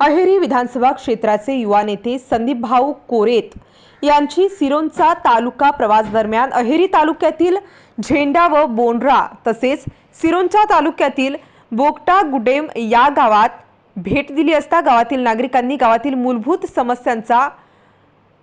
अहेरी विधानसभा क्षेत्राचे युवा नेते संदीप भाऊ कोरेत यांची सिरोंचा तालुका प्रवास दरम्यान अहेरी तालुक्यातील झेंडा व बोंड्रा तसेच सिरोंचा तालुक्यातील बोगटा गुडेम या गावात भेट दिली असता गावातील नागरिकांनी गावातील मूलभूत समस्यांचा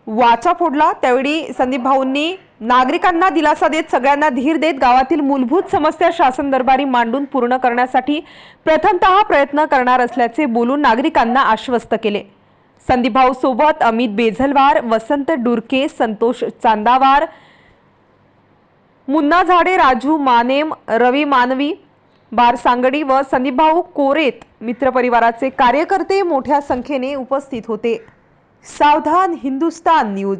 वाचा फोडला. त्यावेळी संदीप भाऊंनी नागरिकांना दिलासा देत सगळ्यांना धीर देत गावातील मूलभूत समस्या शासन दरबारी मांडून पूर्ण करण्यासाठी प्रथमतः प्रयत्न करणार असल्याचे बोलून नागरिकांना आश्वस्त केले. संदीपभाऊ सोबत अमित बेझलवार वसंत डुरके संतोष चांदावार मुन्ना झाडे राजू मानेम रवी मानवी बार सांगडी व संदीपभाऊ कोरेत मित्रपरिवाराचे कार्यकर्ते मोठ्या संख्येने उपस्थित होते. सावधान हिंदुस्तान न्यूज.